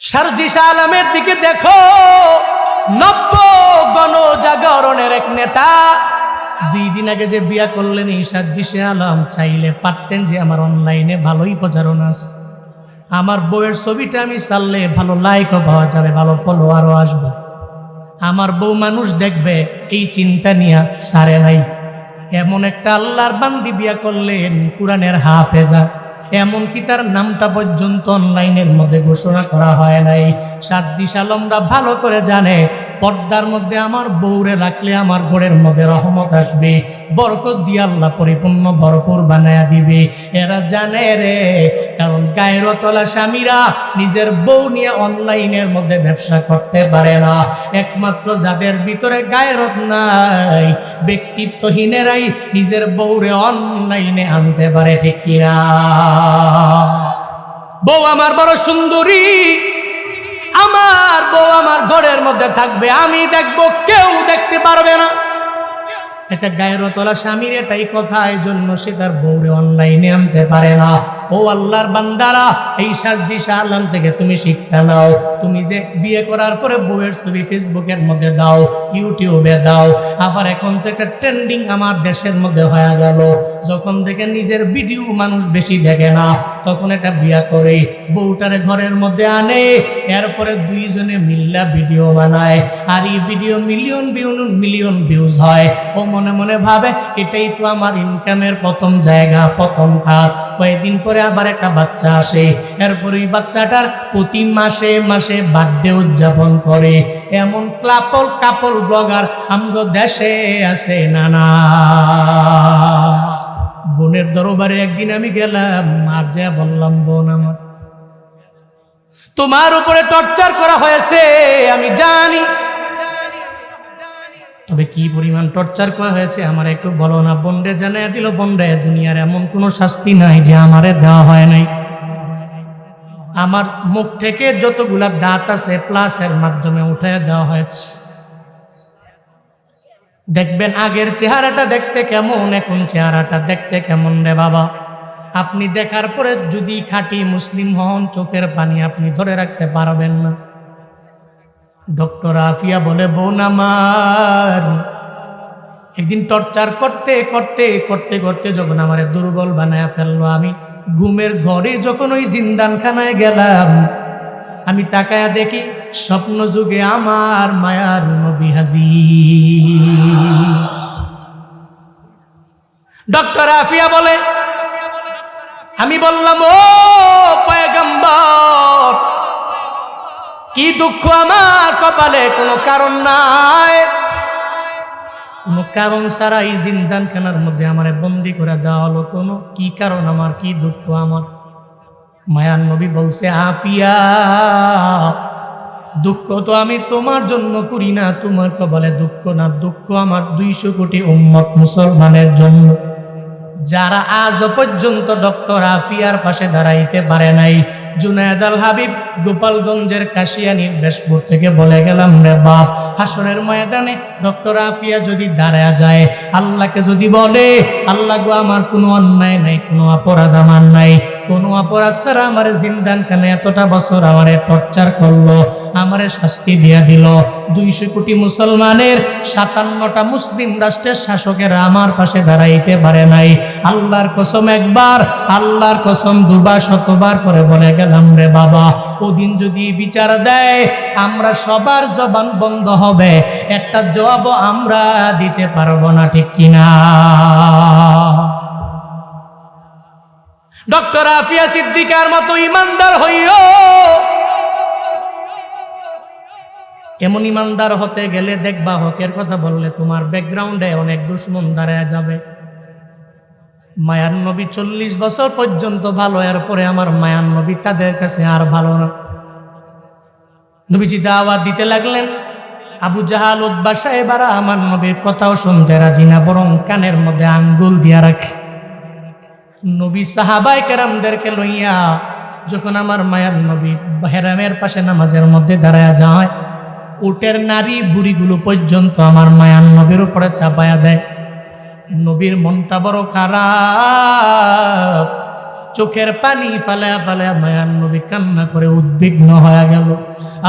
সারজিসা আলমের দিকে দেখো। নব্য গণজাগরণের এক নেতা। দুই দিন আগে যে বিয়া করলেন এই সারজিসে আলম, চাইলে পারতেন যে আমার অনলাইনে ভালোই প্রচারণ আছে। আমার বউয়ের ছবিটা আমি চাললে ভালো লাইকও পাওয়া যাবে, ভালো ফলোয়ারও আসবে। আমার বউ মানুষ দেখবে, এই চিন্তা নিয়ে সারে নাই। এমন একটা আল্লাহর বান্দি বিয়া করলেন কোরআনের হাফেজা। এমনকি তার নামটা পর্যন্ত অনলাইনের মধ্যে ঘোষণা করা হয় নাই। সাদ্দিস আলমরা ভালো করে জানে পর্দার মধ্যে আমার বউরে রাখলে আমার ঘরের মধ্যে রহমত আসবে। বরকত দিয়ে আল্লাহ পরিপূর্ণ ভরপুর বানায়া দিবে। এরা জানে রে, কারণ গায়েরতলা স্বামীরা নিজের বউ নিয়ে অনলাইনের মধ্যে ব্যবসা করতে পারে না। একমাত্র যাদের ভিতরে গায়েরত নাই, ব্যক্তিত্বহীনেরাই নিজের বউরে অনলাইনে আনতে পারে, ঠিক কিনা? বউ আমার বড় সুন্দরী আমার বউ আমার ঘরের মধ্যে থাকবে আমি দেখব কেউ দেখতে পারবে না। এটা গায়ের তোলা স্বামীর এটাই কথা এই জন্য সে তার বউরে অনলাইনে আনতে পারে না। ও আল্লাহর বান্দারা, এই সার্জি শাহ থেকে তুমি শিক্ষা নাও। তুমি যে বিয়ে করার পরে বউয়ের ছবি ফেসবুকের মধ্যে দাও, ইউটিউবে দাও, আবার এখন তো একটা ট্রেন্ডিং আমার দেশের মধ্যে হয়ে গেল। যখন থেকে নিজের ভিডিও মানুষ বেশি দেখে না, তখন এটা বিয়া করে, বউটারে ঘরের মধ্যে আনে, এরপরে দুইজনে মিল্লা ভিডিও বানায়। আর এই video million views million views হয়। ও মনে মনে ভাবে, এটাই তো আমার ইনকামের প্রথম জায়গা, প্রথম খাত কয়েকদিন পরে আবার একটা বাচ্চা আসে। এরপরে ওই বাচ্চাটার প্রতি মাসে মাসে বার্থডে উদযাপন করে। এমন কাপল কাপল ব্লগার আমগো দেশে আছে নানা। বোনের দরবারে একদিন আমি গেলাম আর যা বললাম, বোন আমার। তোমার উপরে টর্চার করা হয়েছে, আমি জানি। তবে কি পরিমাণ টর্চার করা হয়েছে আমার একটু বলো না বন্ডে জানাই দিল বন্ডে দুনিয়ার এমন কোনো শাস্তি নাই যে আমারে দেওয়া হয় নাই। আমার মুখ থেকে যতগুলা দাঁত আছে প্লাসের মাধ্যমে উঠে দেওয়া হয়েছে। দেখবেন আগের চেহারাটা দেখতে কেমন, এখন চেহারাটা দেখতে কেমন রে বাবা। আপনি দেখার পরে যদি খাঁটি মুসলিম হন, চোখের পানি আপনি ধরে রাখতে পারবেন না। ডক্টর আফিয়া বলে, বোন আমার, একদিন টর্চার করতে করতে করতে করতে যখন আমার দুর্বল বানায় ফেলল, আমি ঘুমের ঘরে যখন ওই জিন্দানখানায় গেলাম, আমি তাকায়া দেখি স্বপ্ন যুগে আমার মায়ার নবী হাজি ডক্টর আফিয়া বলে, আমি বললাম, ও পয়গম্বর কি দুঃখ আমার কপালে? কোনো কারণ নাই। কোনো কারণ ছাড়া এই জিন্দান খানার মধ্যে আমার বন্দি করে দেওয়া হলো। কোনো কি কারণ আমার, কি দুঃখ আমার? মায়ার নবী বলছে, আফিয়া, দুঃখ তো আমি তোমার জন্য করি না। তোমার কপালে দুঃখ না, দুঃখ আমার দুইশো কোটি উম্মত মুসলমানের জন্য। যারা আজ পর্যন্ত ডক্টর আফিয়ার পাশে দাঁড়াইতে পারে নাই জুনায়দ আল হাবিব গোপালগঞ্জের কাশিয়ানির বেশপুর থেকে বলে গেলাম, রে বাপ, হাসরের ময়দানে ডক্টর আফিয়া যদি দাঁড়ায় যায়, আল্লাহকে যদি বলে, আল্লাহ গো, আমার কোনো অন্যায় নাই, কোনো অপরাধ আমার নাই, কোনো অপরাধ ছাড়া আমার জিন্দানখানে এতটা বছর আমারে টর্চার করল, আমারে শাস্তি দিয়া দিল। দুইশো কোটি মুসলমানের সাতান্নটা মুসলিম রাষ্ট্রের শাসকেরা আমার পাশে দাঁড়াইতে পারে নাই। আল্লাহর কসম একবার, আল্লাহর কসম দুবার, শতবার করে বলে গেলাম রে বাবা। ওদিন যদি বিচার দেয়, আমরা সবার জবান বন্ধ হবে। একটা জবাবও আমরা দিতে পারব না, ঠিক কিনা? ডক্টর আফিয়া সিদ্দিকার মতো ইমানদার হইও। এমন ইমানদার হতে গেলে দেখবা হকের কথা বললে তোমার ব্যাকগ্রাউন্ডে অনেক দুশ্মন দাঁড়ায় যাবে। মায়ার নবী চল্লিশ বছর পর্যন্ত ভালো, এরপরে আমার মায়ার নবী তাদের কাছে আর ভালো না। নবীজি দাওয়াত দিতে লাগলেন। আবু জাহাল উদ্বা সাহেবারা আমার নবীর কথাও শুনতে রাজি না, বরং কানের মধ্যে আঙ্গুল দিয়া রাখে। নবী সাহাবাই কেরামদেরকে লইয়া যখন আমার মায়ার নবী হেরামের পাশে নামাজের মধ্যে দাঁড়ায় যায়, উটের নারী বুড়িগুলো পর্যন্ত আমার মায়ার নবীর উপরে চাপায়া দেয়। নবীর মনটা বড় খারাপ। চোখের পানি ফালা ফালা মায়ার নবী কান্না করে উদ্বিগ্ন হয়ে গেল।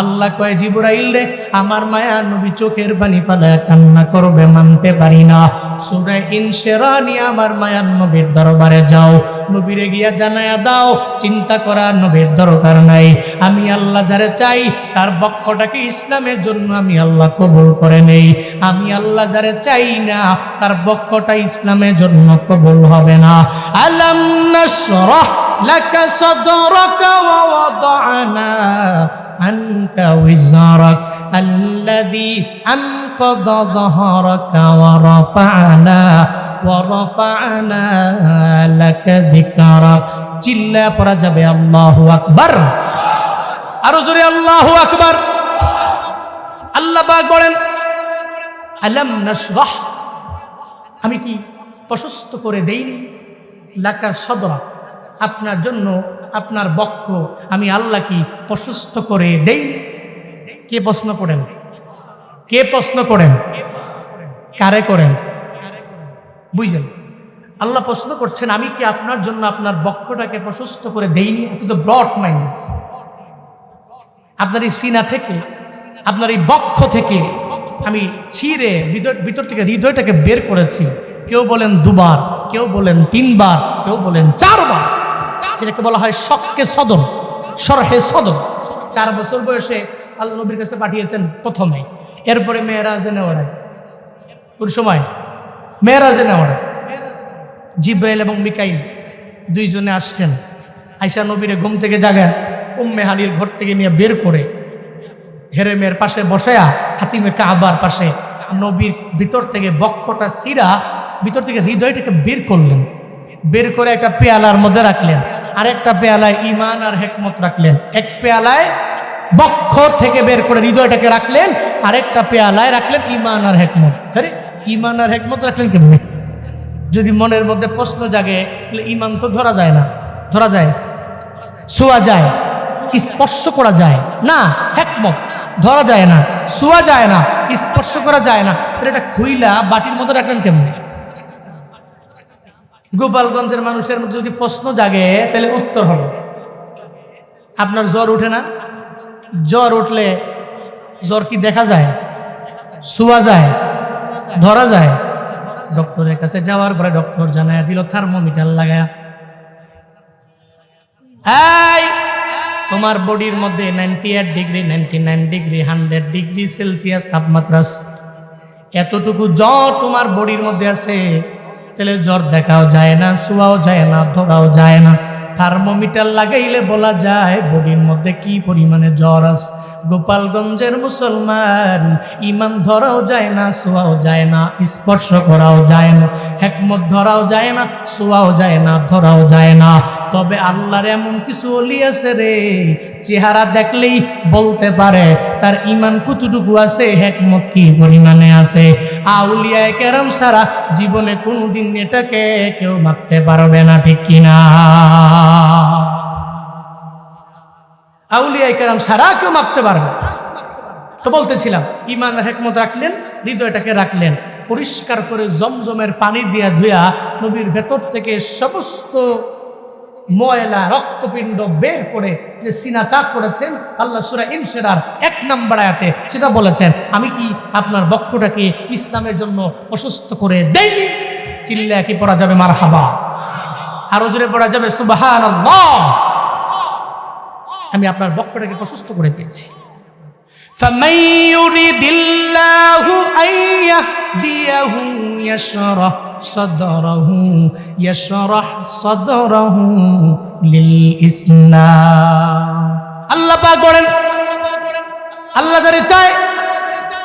আল্লাহ কয়, জিবরাইল রে, আমার মায়ার নবী চোখের পানি ফালা কান্না করবে মানতে পারি না। সুরে ইনশেরানি, আমার মায়ার নবীর দরবারে যাও। নবীরে গিয়া জানায়া দাও, চিন্তা করার নবীর দরকার নাই। আমি আল্লাহ যারে চাই, তার বক্ষটাকে ইসলামের জন্য আমি আল্লাহ কবুল করে নেই। আমি আল্লাহ যারে চাই না, তার বক্ষটা ইসলামের জন্য কবুল হবে না। আলাম নাশরাহ লাকা সাদরাকা ওয়া ওয়াদানা عنك وزرك الذي أنقض ظهرك ورفعنا ورفعنا لك ذكرك চিল্লা পড়া যাবে আল্লাহু আকবার আরো জোরে আল্লাহু আকবার আল্লাহ পাক বলেন আলাম নাশরাহ আমি কি প্রশস্ত করে দেইনি লাকা সদরা আপনার জন্য আপনার বক্ষ আমি আল্লাহ কি প্রশস্ত করে দেইনি কে প্রশ্ন করেন? কে প্রশ্ন করেন? কারে করেন? বুঝলেন আল্লাহ প্রশ্ন করছেন, আমি কি আপনার জন্য আপনার বক্ষটাকে প্রশস্ত করে দেইনি? আপনি তো ব্রড মাইন্ড আপনার এই সিনা থেকে, আপনার এই বক্ষ থেকে আমি ছিঁড়ে ভিতর থেকে হৃদয়টাকে বের করেছি। কেউ বলেন দুবার, কেউ বলেন তিনবার, কেউ বলেন চারবার। যেটাকে বলা হয় শখকে সদন সরহে সদন। চার বছর বয়সে আল্লাহ নবীর কাছে পাঠিয়েছেন প্রথমে। এরপরে মেয়েরাজে নেওয়ার কোন সময় মেয়েরাজে নেওয়ার জিব্রাইল এবং মিকাইল দুইজনে আসছেন। আইসা নবীরে ঘুম থেকে জাগায় উম্মে হানির ঘর থেকে নিয়ে বের করে হেরেমের পাশে বসায়া হাতিমে কাবার পাশে নবীর ভিতর থেকে বক্ষটা সিরা, ভিতর থেকে হৃদয়টাকে বের করলেন। বের করে একটা পেয়ালার মধ্যে রাখলেন। আরেকটা পেয়ালায় ইমান আর হেকমত রাখলেন। এক পেয়ালায় বক্ষ থেকে বের করে হৃদয়টাকে রাখলেন, আরেকটা পেয়ালায় রাখলেন ইমান আর হেকমত। আরে ইমান আর হেকমত রাখলেন কেমনি? যদি মনের মধ্যে প্রশ্ন জাগে, তাহলে ইমান তো ধরা যায় না। ধরা যায়। শোয়া যায়। স্পর্শ করা যায়। না, হেকমত। ধরা যায় না। শোয়া যায় না। স্পর্শ করা যায় না। এটা খুইলা বাটির মতো রাখলেন কেমনি? গোপালগঞ্জের মানুষের মধ্যে যদি প্রশ্ন জাগে, তাহলে উত্তর হবে। আপনার জ্বর উঠে না? জ্বর উঠলে জ্বর কি দেখা যায়? শোয়া যায়? ধরা যায়? ডক্টরের কাছে যাওয়ার পরে ডক্টর জানায় দিল, থার্মোমিটার লাগায়। এই, তোমার বডির মধ্যে ninety eight degree ninety nine degree hundred degree Celsius তাপমাত্রা এতটুকু জ্বর তোমার বডির মধ্যে আছে। তাহলে জ্বর দেখাও যায় না শোয়াও যায় না ধরাও যায় না থার্মোমিটার লাগাইলে বলা যায়, বডির মধ্যে কি পরিমাণে জ্বর আছে গোপালগঞ্জের মুসলমান, ইমান ধরাও যায় না, শোয়াও যায় না, স্পর্শ করাও যায় না, হেকমত ধরাও যায় না, শোয়াও যায় না, ধরাও যায় না। তবে আল্লাহর এমন কিছু অলি আছে রে, চেহারা দেখলেই বলতে পারে, তার ইমান কতটুকু আছে, হেকমত কি পরিমাণে আছে? আউলিয়ায় কেরম সারা জীবনে কোনোদিন এটাকে কেউ মাপতে পারবে না, ঠিক কিনা? আউলিয়ায় কেরাম সারা কেউ মাপতে পারবে। তো বলতেছিলাম ইমান হেকমত রাখলেন, হৃদয়টাকে রাখলেন, পরিষ্কার করে জমজমের পানি দিয়া ধুয়া নবীর ভেতর থেকে সমস্ত ময়লা, রক্তপিণ্ড বের করে যে সিনা চাক করেছেন, আল্লাহ সুরা ইনসেরার এক নাম্বার আয়াতে সেটা বলেছেন, আমি কি আপনার বক্ষটাকে ইসলামের জন্য অসুস্থ করে দেইনি চিল্লা কি পড়া যাবে মার হাবা আরো জোরে পড়া যাবে সুবাহান আমি আপনার বক্ষটাকে প্রশস্ত করে দিয়েছি فمن يريد الله أن يهديه يشرح صدره يشرح صدره للإسلام আল্লাহ পাক বলেন আল্লাহ যারে চায়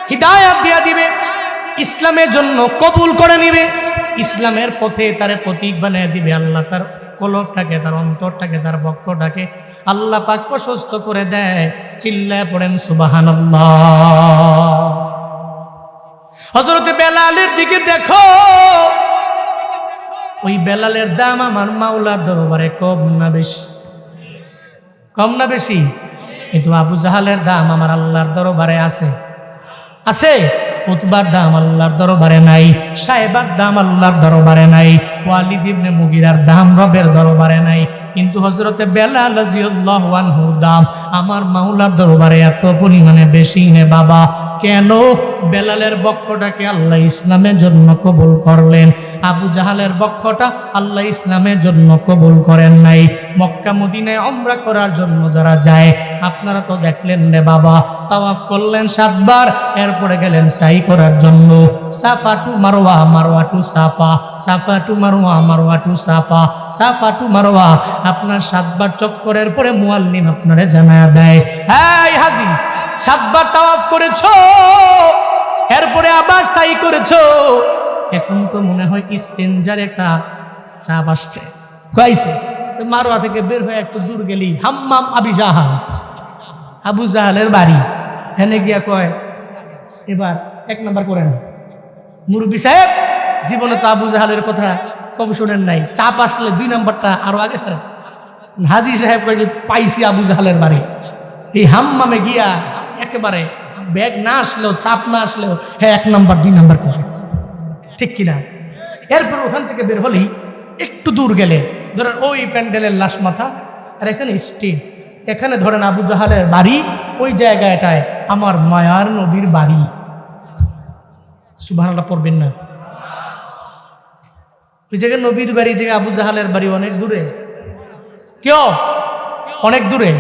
হিদায়াত দিয়া দিবে ইসলামের জন্য কবুল করে নিবে ইসলামের পথে তারে প্রতীক বানিয়ে দিবে। আল্লাহ তার কলবটাকে, তার অন্তরটাকে, তার বক্ষটাকে আল্লাহ পাক প্রশস্ত করে দেয়। চিল্লায় পড়েন সুবাহান হজরতে বেলালের দিকে দেখো। ওই বেলালের দাম আমার মাওলার দরবারে কম না বেশি? কম না বেশি? কিন্তু আবু জাহালের দাম আমার আল্লাহর দরবারে আছে। আছে? উতবার দাম আল্লাহর দরবারে নাই সাহেবার দাম আল্লাহর দরবারে নাই। ওয়ালিদ ইবনে মুগিরার দাম রবের দরবারে নাই। কিন্তু হজরতে বেলাল রাদিয়াল্লাহু আনহুর দাম, আমার মাওলার দরবারে এত পরিমাণে বেশি নে বাবা। কেন? বেলালের বক্ষটাকে আল্লাহ ইসলামের জন্য কবুল করলেন। আবু জাহালের বক্ষটা আল্লাহ ইসলামের জন্য কবুল করেন নাই। মক্কা মদিনায় অমরা করার জন্য যারা যায়, আপনারা তো দেখলেন রে বাবা, তাওয়াফ করলেন সাতবার, এরপরে গেলেন সাই করার জন্য। Safa to Marwa Marwah to Safa Safa to Marwah Marwah Marwah to Safa Safa to Marwa আপনার সাতবার চক্করের পরে মুয়াল্লিম আপনারে জানায়া দেয়। হ্যাঁ হাজি, সাতবার তাওয়াফ করেছ, এরপরে আবার সাই করেছ। এখন তো মনে হয় ইস্তেঞ্জার একটা চাপ আসছে। কয়েছে তো মারোয়া থেকে বের হয়ে একটু দূর গেলি, হাম্মাম আবি জাহাল, আবু জাহালের বাড়ি। হেনে গিয়া কয়, এবার এক নাম্বার করেন। মুরব্বী সাহেব, জীবনে তো আবু জাহালের কথা কম শোনেন নাই। চাপ আসলে দুই নাম্বারটা আরও আগে সারে হাজি সাহেব কয় যে, পাইছি আবু জাহালের বাড়ি। এই হাম্মামে গিয়া একেবারে ব্যাগ না আসলেও, চাপ না আসলেও হ্যাঁ এক নাম্বার, দুই নাম্বার করে। ঠিক কিনা? এরপর ওখান থেকে বের হলেই একটু দূর গেলে, ধরেন ওই প্যান্ডেলের লাশ মাথা, আর এখানে স্টেজ। এখানে ধরেন আবু জাহালের বাড়ি, ওই জায়গাটায় আমার মায়ার নবীর বাড়ি। সুবাহানটা পড়বেন না। ওই জায়গায় নবীর বাড়ি জায়গায় আবু জাহালের বাড়ি অনেক দূরে। কেউ অনেক দূরে।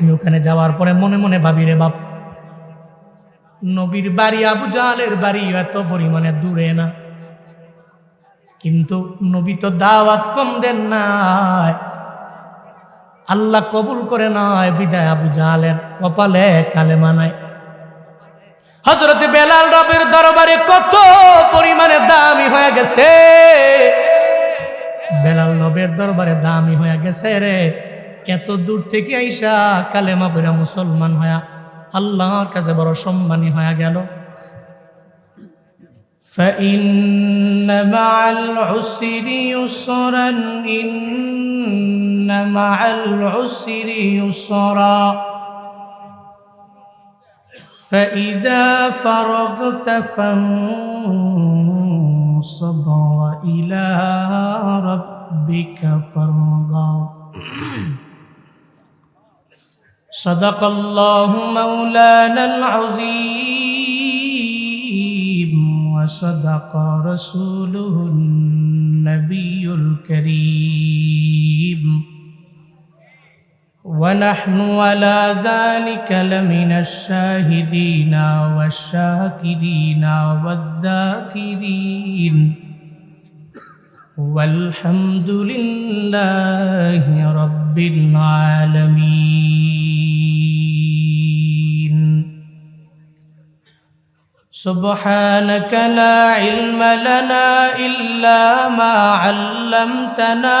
আমি ওখানে যাওয়ার পরে মনে মনে ভাবি রে বাপ, নবীর বাড়ি, আবু জাহালের বাড়ি এত পরিমাণে দূরে না। কিন্তু নবী তো দাওয়াত কম দেন নাই। আল্লাহ কবুল করে নয় বিদায় আবু জাহালের কপালে কালেমা নাই। হজরত বেলাল রবের দরবারে কত পরিমাণে দামি হয়ে গেছে বেলাল নবের দরবারে দামি হয়ে গেছে রে এত দূর থেকে আইসা কালেমা পড়া মুসলমান হয়া আল্লাহর কাছে বড় সম্মানী হয়ে গেল فإن مع العسر يسرا إن مع العسر يسرا فإذا فرغت فانصب وإلى ربك فارغب. صدق الله مولانا العظيم وصدق رسوله النبي الكريم. ونحن على ذلك لمن الشاهدين والشاكرين والذاكرين. والحمد لله رب العالمين. سبحانك لا علم لنا إلا ما علمتنا.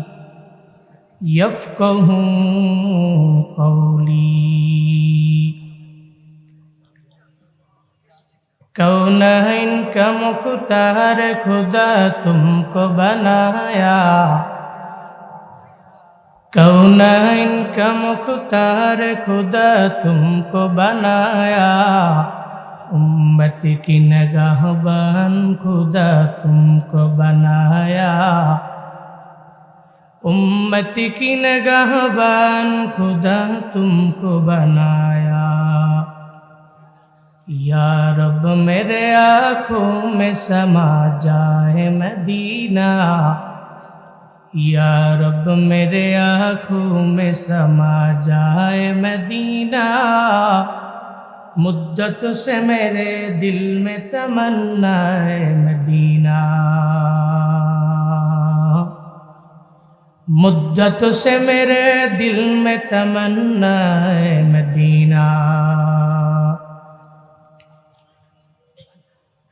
يفقه قولي कौनैन का मुख्तार खुदा तुमको बनाया कौनैन का मुख्तार खुदा तुमको बनाया उम्मत की नगाहबान खुदा तुमको बनाया उम्मत की नगाहबान खुदा तुमको बनाया या रब मेरे आँखों में समा जाए मदीना या रब मेरे आँखों में समा जाए मदीना मुद्दत से मेरे दिल में तमन्ना है मदीना मुद्दत से मेरे दिल में तमन्ना है मदीना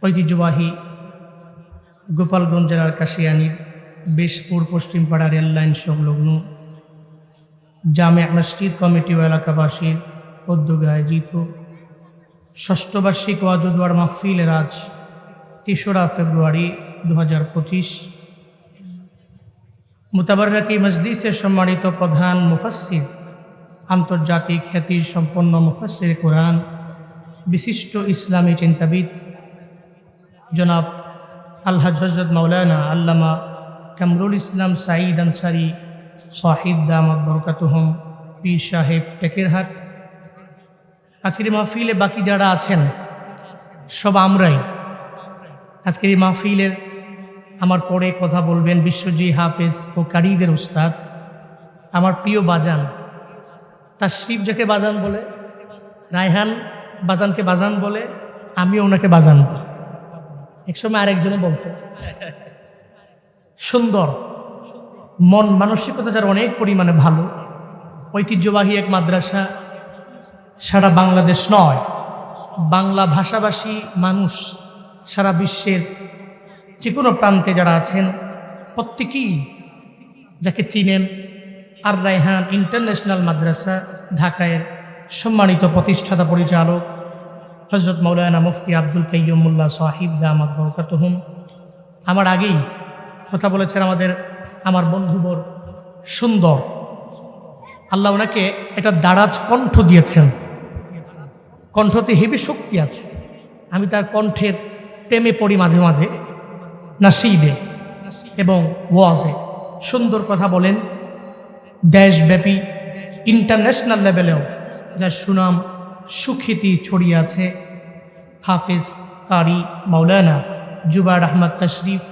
ঐতিহ্যবাহী গোপালগঞ্জ জেলার কাশিয়ানির বেশপুর পশ্চিমপাড়া রেললাইন সংলগ্ন জামে মসজিদ কমিটি ও এলাকাবাসীর উদ্যোগে আয়োজিত ষষ্ঠ বার্ষিক ওয়াজুদওয়ার মাহফিলের আজ তেসরা ফেব্রুয়ারি দু হাজার পঁচিশ মুতাবারকি মজলিসের সম্মানিত প্রধান মুফাসির আন্তর্জাতিক খ্যাতির সম্পন্ন মুফাসির কোরআন, বিশিষ্ট ইসলামী চিন্তাবিদ জনাব আল্লাহ হজরত মৌলানা আল্লামা কামরুল ইসলাম সাঈদ আনসারি সাহিদ দামদ বরকাতুহম, পীর সাহেব টেকেরহাট। আজকের এই মাহফিলে বাকি যারা আছেন, সব আমরাই। আজকের এই মাহফিলের আমার পরে কথা বলবেন বিশ্বজি হাফেজ ও কারিদের উস্তাদ। আমার প্রিয় বাজান তার শিব যাকে বাজান বলে, রায়হান বাজানকে বাজান বলে, আমিও ওনাকে বাজান বলি। একসময় আরেকজনে বলতো সুন্দর, মন মানসিকতা যার অনেক পরিমাণে ভালো, ঐতিহ্যবাহী এক মাদ্রাসা, সারা বাংলাদেশ নয়, বাংলা ভাষাভাষী মানুষ সারা বিশ্বের যে কোনো প্রান্তে যারা আছেন, প্রত্যেকেই যাকে চিনেন, আর রায়হান ইন্টারন্যাশনাল মাদ্রাসা ঢাকায়ের সম্মানিত প্রতিষ্ঠাতা পরিচালক হজরত মৌলানা মুফতি আব্দুল কাইয়ুমুল্লাহ সাহিব দামাদ বরকাতহুম। আমার আগেই কথা বলেছেন আমাদের, আমার বন্ধুবর সুন্দর। আল্লাহ ওনাকে এটা দারাজ কণ্ঠ দিয়েছেন। কণ্ঠতে হেবি শক্তি আছে। আমি তার কণ্ঠের প্রেমে পড়ি মাঝে মাঝে। নাসিদে এবং ওয়াজে। সুন্দর কথা বলেন। দেশব্যাপী ইন্টারন্যাশনাল লেভেলেও যার সুনাম সুখ্যাতি ছড়িয়ে আছে, হাফিজ কারি মাওলানা জুবার আহমদ তশরিফ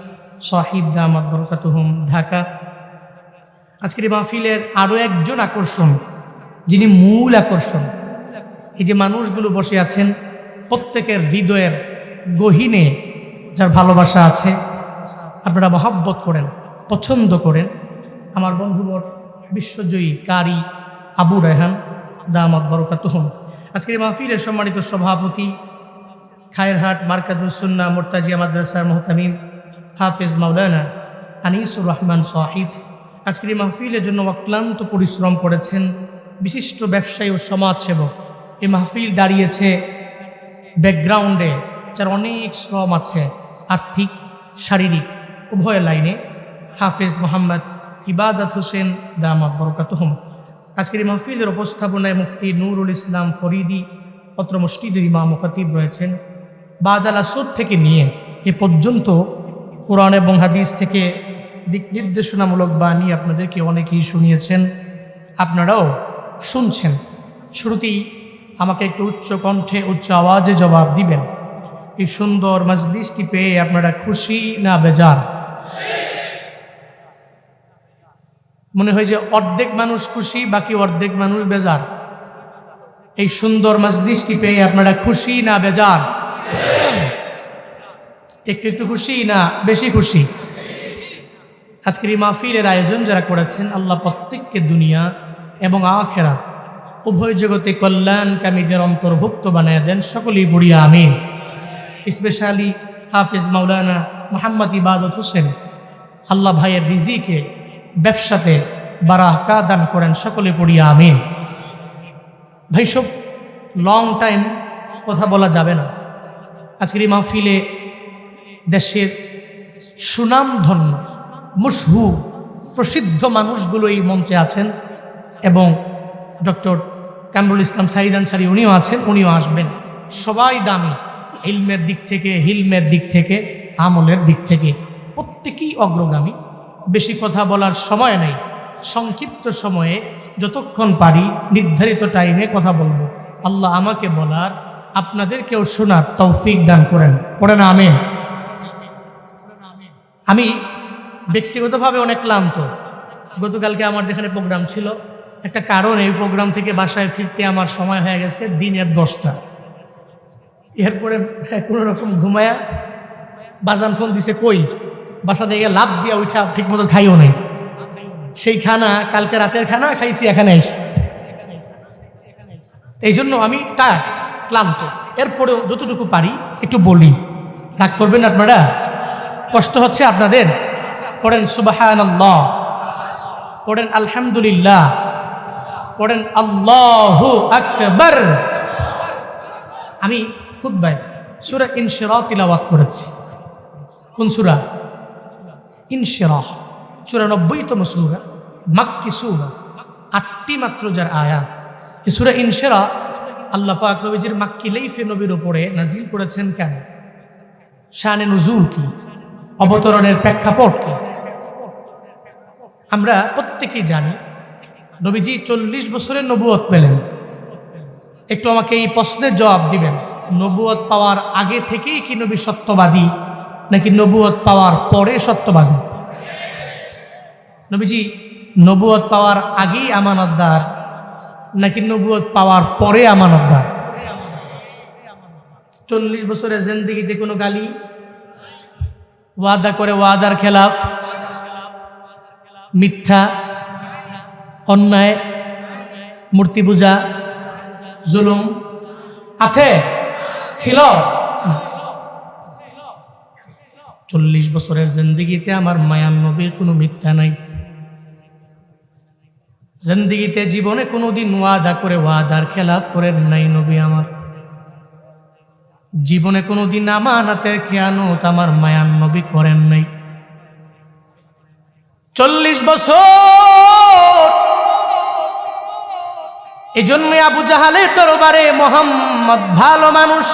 সাহিব দামাদ বরকাতুহম, ঢাকা। আজকের এই মাহফিলের আরও একজন আকর্ষণ, যিনি মূল আকর্ষণ, এই যে মানুষগুলো বসে আছেন, প্রত্যেকের হৃদয়ের গহিনে যার ভালোবাসা আছে আপনারা মহাব্বত করেন, পছন্দ করেন। আমার বন্ধুবর, বিশ্বজয়ী কারি আবু রেহান দামাদ বরকাতুহম আজকের মাহফিলের সম্মানিত সভাপতি, খায়েরহাট মার্কাজুসুন্না মোর্তাজিয়া মাদ্রাসার মোহতামিম, হাফেজ মাওলানা আনিসুর রহমান সাহিদ। আজকের এই মাহফিলের জন্য অক্লান্ত পরিশ্রম করেছেন বিশিষ্ট ব্যবসায়ী ও সমাজসেবক। এই মাহফিল দাঁড়িয়েছে ব্যাকগ্রাউন্ডে যার অনেক শ্রম আছে, আর্থিক, শারীরিক। উভয় লাইনে হাফেজ মোহাম্মদ ইবাদত হোসেন দামাত বরকাতহম। আজকের এই মাহফিলের উপস্থাপনায় মুফতি নুরুল ইসলাম ফরিদি অত্র মসজিদের ইমাম খতিব রয়েছেন। বাদাল আসর থেকে নিয়ে এ পর্যন্ত কোরআন এবং হাদিস থেকে দিক নির্দেশনামূলক বাণী আপনাদেরকে অনেকেই শুনিয়েছেন, আপনারাও শুনছেন। শুরুতেই আমাকে একটু উচ্চ কণ্ঠে উচ্চ আওয়াজে জবাব দিবেন। এই সুন্দর মজলিসটি পেয়ে আপনারা খুশি না বেজার। মনে হয় যে অর্ধেক মানুষ খুশি, বাকি অর্ধেক মানুষ বেজার। এই সুন্দর মজলিসটি পেয়ে আপনারা খুশি না বেজার? একটু একটু খুশি না বেশি খুশি? আজকের এই মাহফিলের আয়োজন যারা করেছেন, আল্লাহ প্রত্যেককে দুনিয়া এবং আখেরা, উভয় জগতে কল্যাণকামীদের অন্তর্ভুক্ত বানায় দেন। সকলেই বুড়িয়া আমিন। স্পেশালি হাফিজ মাওলানা মোহাম্মদ ইবাদত হোসেন, আল্লাহ ভাইয়ের রিজিকে, ব্যবসাতে বারাহকা দান করেন সকলে পড়িয়া আমিন। ভাই সব লং টাইম কথা বলা যাবে না। আজকের এই মাহফিলে দেশের সুনামধন্য, মশহুর, প্রসিদ্ধ মানুষগুলো এই মঞ্চে আছেন এবং ডক্টর কামরুল ইসলাম সাইদ আনসারি উনিও আছেন, উনিও আসবেন। সবাই দামি ইলমের দিক থেকে, হিলমের দিক থেকে। আমলের দিক থেকে প্রত্যেকেই অগ্রগামী। বেশি কথা বলার সময় নেই। সংক্ষিপ্ত সময়ে যতক্ষণ পারি নির্ধারিত টাইমে কথা বলব। আল্লাহ আমাকে বলার, আপনাদেরকেও শোনার তৌফিক দান করেন। পড়েন আমেন? আমি ব্যক্তিগতভাবে অনেক ক্লান্ত। গতকালকে আমার যেখানে প্রোগ্রাম ছিল, একটা কারণ এই প্রোগ্রাম থেকে বাসায় ফিরতে আমার সময় হয়ে গেছে দিনের দশটা। এরপরে কোনো রকম ঘুমায়া বাজান ফোন দিছে, কই? বাসা থেকে লাভ দিয়া উঠা ঠিক মতো খাইও নাই। সেই খানা, কালকে রাতের খানা খাইছি, এখানে এসে। এই জন্য আমি টায়ার্ড, ক্লান্ত। এরপরেও যতটুকু পারি একটু বলি। রাগ করবেন আপনারা? কষ্ট হচ্ছে আপনাদের? পড়েন সুবাহান আল্লাহ পড়েন আলহামদুলিল্লাহ। পড়েন আল্লাহ আকবর। আমি খুদ্াই সুরা ইনশিরা তিলাওয়াত করেছি। কোন সুরা? ইনশিরা চুরানব্বইতম সুরা, মাক্কি সুরা। আটটি মাত্র যার আয়া এই সুরা ইনশিরা আল্লাহ পাক নবীজির মাক্কি লাইফে নবীর উপরে নাজিল করেছেন কেন? শানে নজুল কি? অবতরণের প্রেক্ষাপট কি? আমরা প্রত্যেকেই জানি, নবীজি চল্লিশ বছরের নবুয়ত পেলেন। একটু আমাকে এই প্রশ্নের জবাব দিবেন। নবুয়ত পাওয়ার আগে থেকেই কি নবী সত্যবাদী? নাকি নবুয়ত পাওয়ার পরে সত্যবাদী? নবীজি নবুয়ত পাওয়ার আগেই আমানতদার, নাকি নবুয়ত পাওয়ার পরে আমানতদার? চল্লিশ বছরের জিন্দিগিতে কোনো গালি? ওয়াদা করে ওয়াদার খেলাফ? মিথ্যা? অন্যায়? মূর্তি পূজা জুলুম? আছে? ছিল? চল্লিশ বছরের জিন্দিগিতে আমার মায়ান নবীর কোনো মিথ্যা নাই। জিন্দিগিতে জীবনে কোনোদিন ওয়াদা করে ওয়াদার খেলাফ করেন নাই নবী আমার। জীবনে কোনোদিন আমানাতের খেয়ানত আমার মায়ান নবী করেন নাই। চল্লিশ বছর এই জন্য আবু জাহালের দরবারে মোহাম্মদ ভালো মানুষ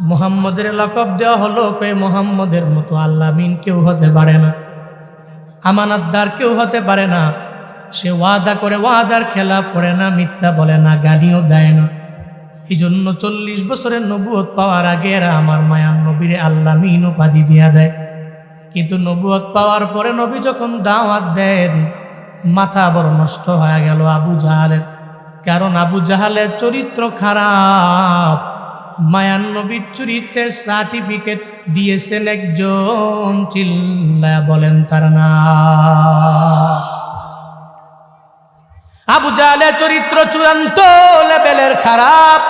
মোহাম্মদের লকব দেওয়া হলো কে মোহাম্মদের মতো আল্লাহ মিন কেউ হতে পারে না, আমানতদার কেউ হতে পারে না, সে ওয়াদা করে ওয়াদার খেলা করে না, মিথ্যা বলে না, গালিও দেয় না। এই জন্য চল্লিশ বছরের নবুয়ত পাওয়ার আগে এরা আমার মায়ার নবীরে আল্লাহ মিন উপাধি দিয়া দেয়। কিন্তু নবুয়ত পাওয়ার পরে নবী যখন দাওয়াত দেন, মাথা বড় নষ্ট হয়ে গেল আবু জাহালের। কারণ আবু জাহালের চরিত্র খারাপ। মায়ান চরিত্রের সার্টিফিকেট দিয়েছেন একজন চিল্লা, বলেন তার না। আবু জাহালের চরিত্র চূড়ান্ত লেভেলের খারাপ।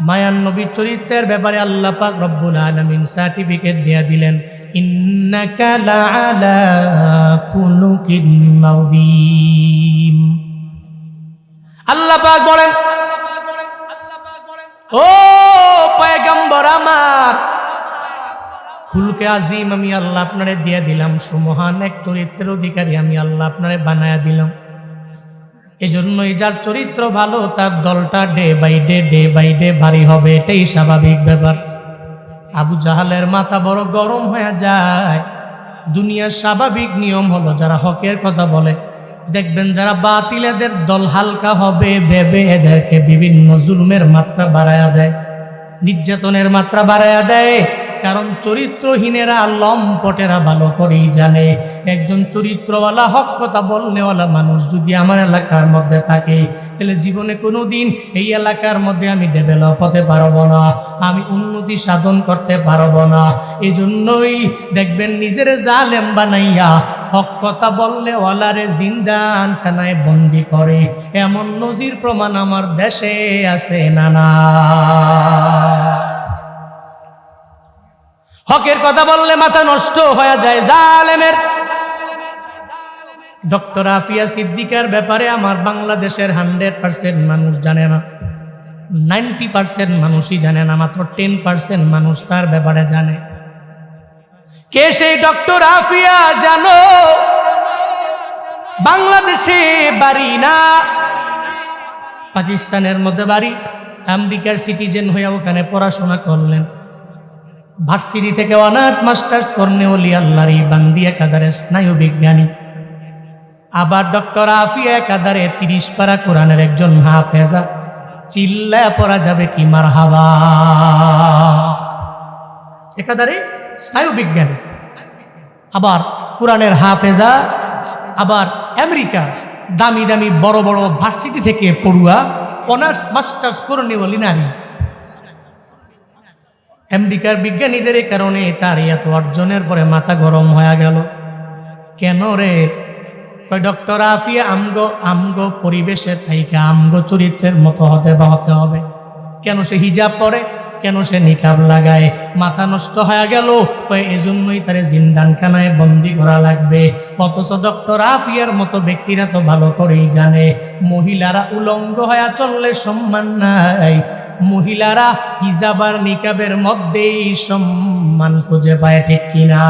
মায়ান চরিত্রের ব্যাপারে আল্লাহ পাক রব্বুল আলামিন সার্টিফিকেট দিয়ে দিলেন আল্লাহ পাক বলেন ও পয়গম্বর আমার। ফুলকে আজিম আমি আল্লাহ আপনারে দিয়ে দিলাম, সুমহান এক চরিত্রের অধিকারী আমি আল্লাহ আপনারে বানায়া দিলাম। এজন্যই যার চরিত্র ভালো, তার দলটা day by day day by day ভারী হবে, এটাই স্বাভাবিক ব্যাপার। আবু জাহালের মাথা বড় গরম হয়ে যায়। দুনিয়ার স্বাভাবিক নিয়ম হলো, যারা হকের কথা বলে দেখবেন যারা বাতিলেদের দল হালকা হবে, ভেবে এদেরকে বিভিন্ন জুলুমের মাত্রা বাড়ায়া দেয়, নির্যাতনের মাত্রা বাড়ায়া দেয়। কারণ চরিত্রহীনেরা লম্পটেরা ভালো করেই জানে। একজন চরিত্রওয়ালা, হক কথা বলনেওয়ালা মানুষ যদি আমার এলাকার মধ্যে থাকে, তাহলে জীবনে কোনো দিন এই এলাকার মধ্যে আমি ডেভেলপ হতে পারব না, আমি উন্নতি সাধন করতে পারব না। এই জন্যই দেখবেন নিজের জালেম বানাইয়া হক কথা বললে ওয়ালারে জিন্দান খানায় বন্দি করে। এমন নজির প্রমাণ আমার দেশে আছে নানা হকের কথা বললে মাথা নষ্ট হয়ে যায়। জালেমের ডক্টর আফিয়া সিদ্দিকার ব্যাপারে আমার বাংলাদেশের হান্ড্রেড পার্সেন্ট মানুষ জানে না। নাইনটি পার্সেন্ট মানুষই জানে না মাত্র টেন পার্সেন্ট মানুষ তার ব্যাপারে জানে। কে সেই ডক্টর আফিয়া জানো? বাংলাদেশে বাড়ি না। পাকিস্তানের মধ্যে বাড়ি আমেরিকার সিটিজেন হয়ে ওখানে পড়াশোনা করলেন। ভার্সিটি থেকে অনার্স, মাস্টার্স করনে ওলি আল্লাহর এই বান্দি একাধারে স্নায়ু বিজ্ঞানী। আবার ডক্টর আফিয়া একাধারে তিরিশ পারা কোরআনের একজন হাফেজা। চিল্লায় পড়া যাবে কি মার হাবা একাধারে স্নায়ু বিজ্ঞানী। আবার কোরআনের হাফেজা, আবার আমেরিকা দামি দামি বড় বড় ভার্সিটি থেকে পড়ুয়া অনার্স, মাস্টার্স ওলি নারী। আমেরিকার বিজ্ঞানীদের কারণে তার এত অর্জনের পরে মাথা গরম হয়ে গেল। কেন রে? ডক্টর আফিয়া আমগ আমগ পরিবেশের থাইকে আমগো চরিত্রের মতো হতে বা হতে হবে। কেন সে হিজাব পরে? কেন সে নিকাব লাগায়? মাথা নষ্ট হয়ে গেল। এজন্যই তারে জিন্দানখানায় বন্দি করা লাগবে। অথচ ডক্টর আফিয়ার মতো ব্যক্তিরা তো ভালো করেই জানে। মহিলারা উলঙ্গ হয়ে চললে সম্মান নাই। মহিলারা হিজাবার নিকাবের মধ্যেই সম্মান খুঁজে পায়, ঠিক কিনা?